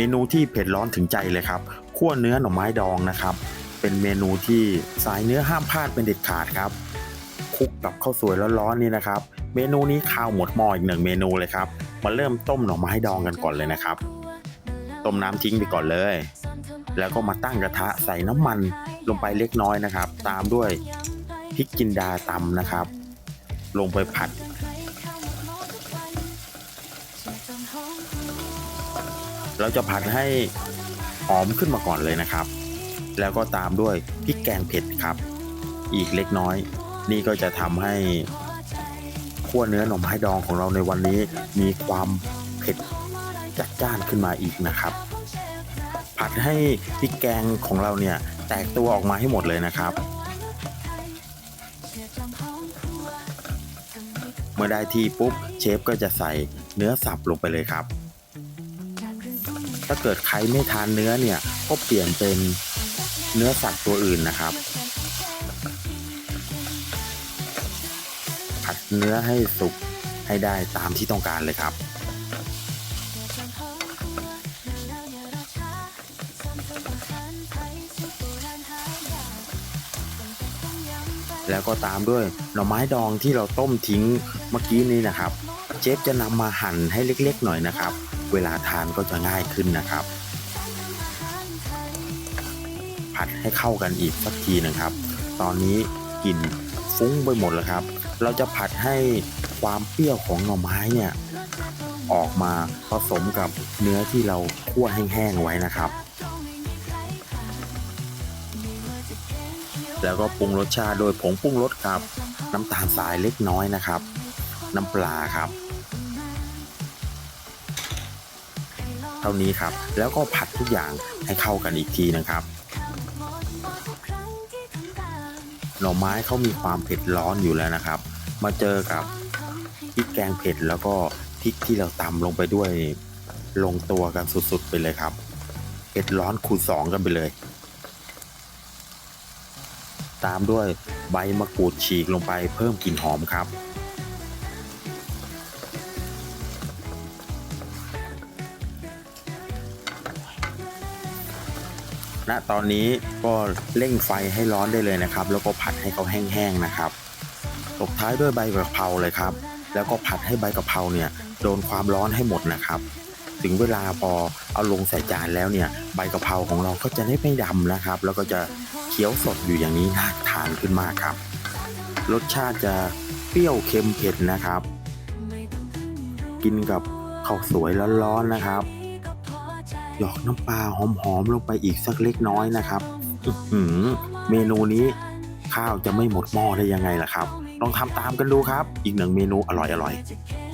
เมนูที่เผ็ดร้อนถึงใจเลยครับคั่วเนื้อหน่อไม้ดองนะครับ เป็นเมนูที่สายเนื้อห้ามพลาดเป็นเด็ดขาดครับคลุกกับข้าวสวยร้อนๆนี่นะครับ เมนูนี้ข้าวหมดหม้ออีกหนึ่งเมนูเลยครับ มาเริ่มต้มหน่อไม้ดองกันก่อนเลยนะครับ ต้มน้ำทิ้งไปก่อนเลย แล้วก็มาตั้งกระทะใส่น้ำมันลงไปเล็กน้อยนะครับ ตามด้วยพริกจินดาตำนะครับ ลงไปผัด เราจะผัดให้หอมขึ้นมาก่อนเลยนะครับ แล้วก็ตามด้วยพริกแกงเผ็ดครับ อีกเล็กน้อย นี่ก็จะทำให้ขั้วเนื้อหน่อไม้ดองของเราในวันนี้มีความเผ็ดจัดจ้านขึ้นมาอีกนะครับ ผัดให้พริกแกงของเราเนี่ยแตกตัวออกมาให้หมดเลยนะครับ เมื่อได้ที่ปุ๊บเชฟก็จะใส่เนื้อสับลงไปเลยครับ ถ้าเกิดใครไม่ทานเนื้อเนี่ยก็เปลี่ยนเป็นเนื้อสัตว์ตัวอื่นนะครับ ผัดเนื้อให้สุกให้ได้ตามที่ต้องการเลยครับ แล้วก็ตามด้วยหน่อไม้ดองที่เราต้มทิ้งเมื่อกี้นี้นะครับ เจฟจะนำมาหั่นให้เล็กๆหน่อยนะครับ เวลาทานก็จะง่ายขึ้นนะครับ ผัดให้เข้ากันอีกสักทีนะครับ ตอนนี้กลิ่นฟุ้งไปหมดแล้วครับ เราจะผัดให้ความเปรี้ยวของหน่อไม้เนี่ยออกมาผสมกับเนื้อที่เราคั่วแห้งๆไว้นะครับ แล้วก็ปรุงรสชาติโดยผงปรุงรสครับ น้ำตาลทรายเล็กน้อยนะครับ น้ำปลาครับ ท่านี้ครับ แล้วก็ผัดทุกอย่างให้เข้ากันอีกทีนะครับ หน่อไม้เขามีความเผ็ดร้อนอยู่แล้วนะครับ มาเจอกับพริกแกงเผ็ดแล้วก็พริกที่เราตำลงไปด้วยลงตัวกันสุดๆไปเลยครับเผ็ดร้อนคูณสองกันไปเลย ตามด้วยใบมะกรูดฉีกลงไปเพิ่มกลิ่นหอมครับ ณตอนนี้ก็เร่งไฟให้ร้อนได้เลยนะครับ แล้วก็ผัดให้เขาแห้งๆนะครับตบท้ายด้วยใบกะเพราเลยครับ แล้วก็ผัดให้ใบกะเพราเนี่ยโดนความร้อนให้หมดนะครับถึงเวลาพอเอาลงใส่จานแล้วเนี่ยใบกะเพราของเราก็จะได้ไม่ดำนะครับ แล้วก็จะเคี้ยวสดอยู่อย่างนี้น่าทานขึ้นมากครับ รสชาติจะเปรี้ยวเค็มเผ็ดนะครับ กินกับข้าวสวยร้อนๆนะครับ หยอกน้ำปลาหอมๆลงไปอีกสักเล็กน้อยนะครับเมนูนี้ข้าวจะไม่หมดหม้อได้ยังไงล่ะครับ ลองทำตามกันดูครับ อีกหนึ่งเมนูอร่อยๆ